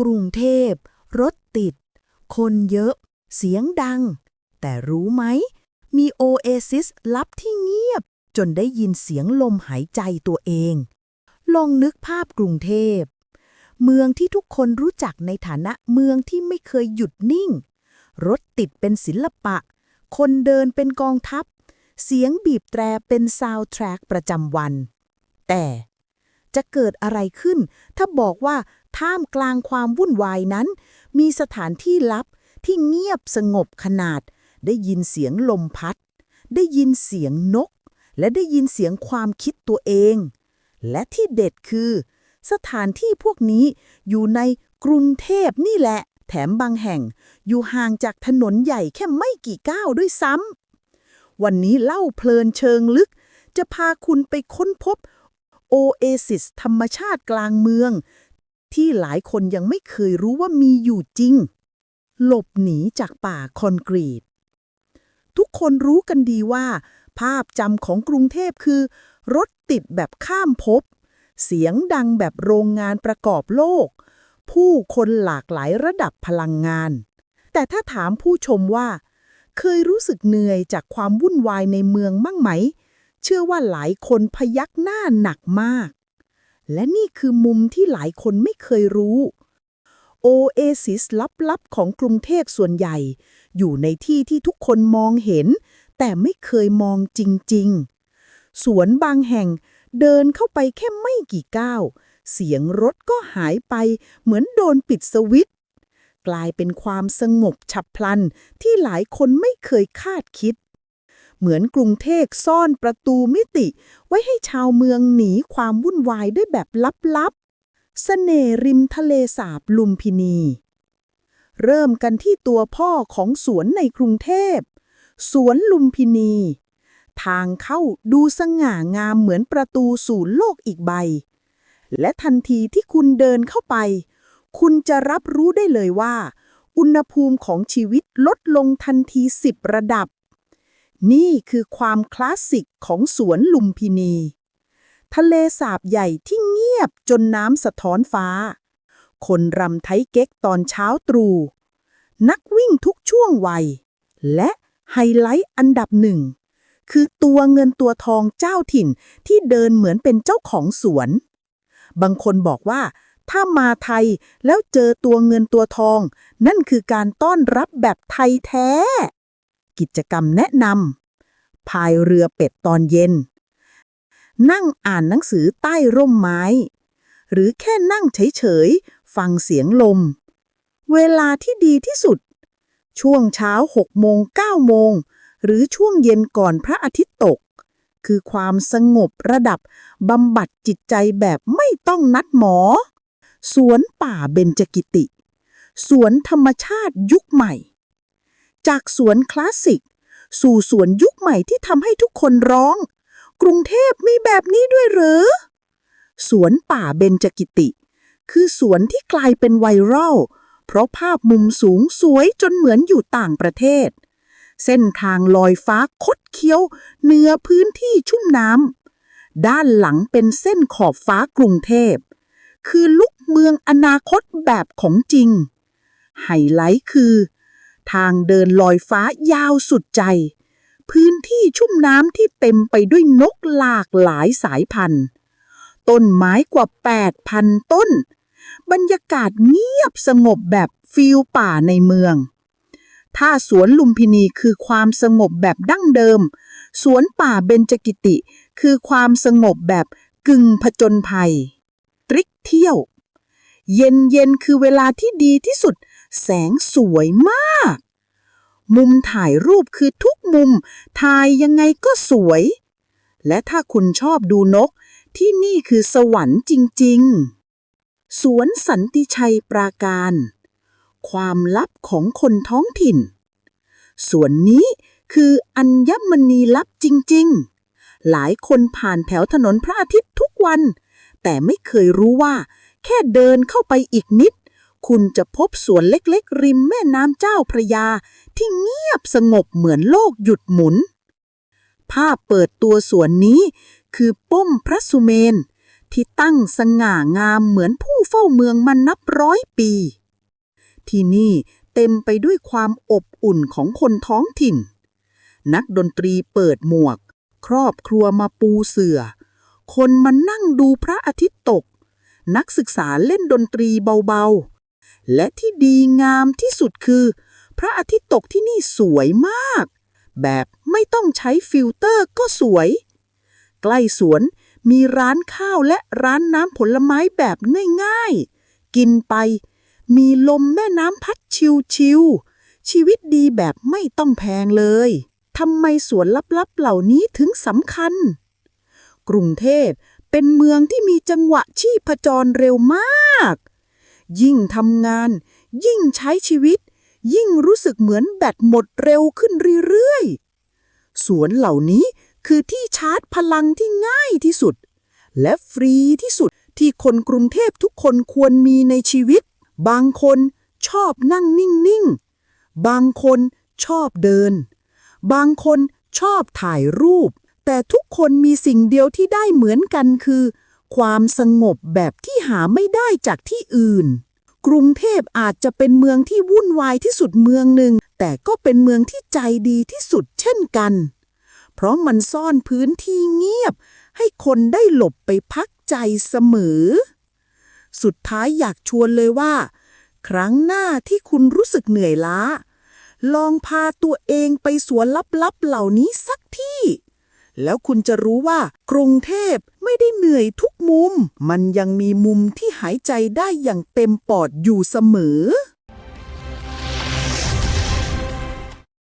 กรุงเทพ รถติด คนเยอะ เสียงดัง แต่รู้ไหม มีโอเอซิสลับที่เงียบ จนได้ยินเสียงลมหายใจตัวเอง ลองนึกภาพกรุงเทพ เมืองที่ทุกคนรู้จักในฐานะเมืองที่ไม่เคยหยุดนิ่ง รถติดเป็นศิลปะ คนเดินเป็นกองทัพ เสียงบีบแตรเป็นซาวด์แทร็กประจำวัน แต่จะเกิดอะไรขึ้นถ้าบอกว่า ท่ามกลางความวุ่นวายนั้น มีสถานที่ลับที่เงียบสงบขนาด ได้ยินเสียงลมพัด ได้ยินเสียงนก และได้ยินเสียงความคิดตัวเอง และที่เด็ดคือ สถานที่พวกนี้อยู่ในกรุงเทพนี่แหละ แถมบางแห่ง อยู่ห่างจากถนนใหญ่แค่ไม่กี่ก้าวด้วยซ้ำวันนี้เล่าเพลินเชิงลึก จะพาคุณไปค้นพบโอเอซิสธรรมชาติกลางเมือง ที่หลายคนยังไม่เคยรู้ว่ามีอยู่จริง หลบหนีจากป่าคอนกรีต ทุกคนรู้กันดีว่า ภาพจำของกรุงเทพคือ รถติดแบบข้ามภพเสียงดังแบบโรงงานประกอบโลก ผู้คนหลากหลายระดับพลังงาน แต่ถ้าถามผู้ชมว่า เคยรู้สึกเหนื่อยจากความวุ่นวายในเมืองมั่งไหม เชื่อว่าหลายคนพยักหน้าหนักมาก และนี่คือมุมที่หลายคนไม่เคยรู้ โอเอซิสลับๆของกรุงเทพส่วนใหญ่ อยู่ในที่ที่ทุกคนมองเห็น แต่ไม่เคยมองจริงๆ สวนบางแห่งเดินเข้าไปแค่ไม่กี่ก้าว เสียงรถก็หายไปเหมือนโดนปิดสวิตช์กลายเป็นความสงบฉับพลันที่หลายคนไม่เคยคาดคิด เหมือนกรุงเทพซ่อนประตูมิติ ไว้ให้ชาวเมืองหนีความวุ่นวายได้แบบลับๆ เสน่ริมทะเลสาบลุมพินี เริ่มกันที่ตัวพ่อของสวนในกรุงเทพ สวนลุมพินี ทางเข้าดูสง่างามเหมือนประตูสู่โลกอีกใบ และทันทีที่คุณเดินเข้าไป คุณจะรับรู้ได้เลยว่า อุณหภูมิของชีวิตลดลงทันทีสิบระดับ นี่คือความคลาสสิกของสวนลุมพินี ทะเลสาบใหญ่ที่เงียบจนน้ำสะท้อนฟ้า คนรำไทยเก๊กตอนเช้าตรู่ นักวิ่งทุกช่วงวัย และไฮไลท์อันดับหนึ่ง คือตัวเงินตัวทองเจ้าถิ่นที่เดินเหมือนเป็นเจ้าของสวน บางคนบอกว่า ถ้ามาไทยแล้วเจอตัวเงินตัวทอง นั่นคือการต้อนรับแบบไทยแท้ กิจกรรมแนะนำพายเรือเป็ดตอนเย็น นั่งอ่านหนังสือใต้ร่มไม้ หรือแค่นั่งเฉยๆ ฟังเสียงลม เวลาที่ดีที่สุด ช่วงเช้า6โมง9โมง หรือช่วงเย็นก่อนพระอาทิตย์ตก คือความสงบระดับบำบัดจิตใจแบบไม่ต้องนัดหมอ สวนป่าเบญจกิติ สวนธรรมชาติยุคใหม่ จากสวนคลาสสิก สู่สวนยุคใหม่ที่ทำให้ทุกคนร้อง กรุงเทพมีแบบนี้ด้วยหรือ สวนป่าเบญจกิติ คือสวนที่กลายเป็นไวรัลเพราะภาพมุมสูงสวยจนเหมือนอยู่ต่างประเทศ เส้นทางลอยฟ้าคดเคี้ยวเหนือพื้นที่ชุ่มน้ำด้านหลังเป็นเส้นขอบฟ้ากรุงเทพ คือลุกเมืองอนาคตแบบของจริงไฮไลท์คือ ทางเดินลอยฟ้ายาวสุดใจ พื้นที่ชุ่มน้ำที่เต็มไปด้วยนกหลากหลายสายพันธุ์ ต้นไม้กว่า 8,000 ต้น บรรยากาศเงียบสงบแบบฟิลป่าในเมือง ถ้าสวนลุมพินีคือความสงบแบบดั้งเดิม สวนป่าเบญจกิติ คือความสงบแบบกึ่งผจญภัย ตริกเที่ยว เย็นเย็นคือเวลาที่ดีที่สุด แสงสวยมาก มุมถ่ายรูปคือทุกมุม ถ่ายยังไงก็สวย และถ้าคุณชอบดูนก ที่นี่คือสวรรค์จริง ๆ สวนสันติชัยปราการ ความลับของคนท้องถิ่นส่วนนี้คืออัญมณีลับจริง ๆ หลายคนผ่านแถวถนนพระอาทิตย์ทุกวัน แต่ไม่เคยรู้ว่า แค่เดินเข้าไปอีกนิด คุณจะพบสวนเล็กๆ ริมแม่น้ำเจ้าพระยา ที่เงียบสงบเหมือนโลกหยุดหมุน ภาพเปิดตัวสวนนี้คือป้อมพระสุเมน ที่ตั้งสง่างามเหมือนผู้เฝ้าเมืองมานับร้อยปี ที่นี่เต็มไปด้วยความอบอุ่นของคนท้องถิ่น นักดนตรีเปิดหมวก ครอบครัวมาปูเสื่อ คนมานั่งดูพระอาทิตย์ตก นักศึกษาเล่นดนตรีเบาๆ และที่ดีงามที่สุดคือ พระอาทิตย์ตกที่นี่สวยมาก แบบไม่ต้องใช้ฟิลเตอร์ก็สวย ใกล้สวนมีร้านข้าวและร้านน้ำผลไม้แบบง่ายๆ กินไป มีลมแม่น้ำพัดชิวๆ ชีวิตดีแบบไม่ต้องแพงเลย ทำไมสวนลับๆเหล่านี้ถึงสำคัญ กรุงเทพเป็นเมืองที่มีจังหวะชีพจรเร็วมาก ยิ่งทำงาน ยิ่งใช้ชีวิต ยิ่งรู้สึกเหมือนแบตหมดเร็วขึ้นเรื่อยๆ สวนเหล่านี้คือที่ชาร์จพลังที่ง่ายที่สุด และฟรีที่สุดที่คนกรุงเทพทุกคนควรมีในชีวิต บางคนชอบนั่งนิ่งๆ บางคนชอบเดิน บางคนชอบถ่ายรูป แต่ทุกคนมีสิ่งเดียวที่ได้เหมือนกันคือ ความสงบแบบที่หาไม่ได้จากที่อื่น กรุงเทพอาจจะเป็นเมืองที่วุ่นวายที่สุดเมืองหนึ่ง แต่ก็เป็นเมืองที่ใจดีที่สุดเช่นกัน เพราะมันซ่อนพื้นที่เงียบ ให้คนได้หลบไปพักใจเสมอ สุดท้ายอยากชวนเลยว่า ครั้งหน้าที่คุณรู้สึกเหนื่อยล้า ลองพาตัวเองไปสวนลับๆเหล่านี้สักที่ แล้วคุณจะรู้ว่ากรุงเทพไม่ได้เหนื่อยทุกมุม มันยังมีมุมที่หายใจได้อย่างเต็มปอดอยู่เสมอ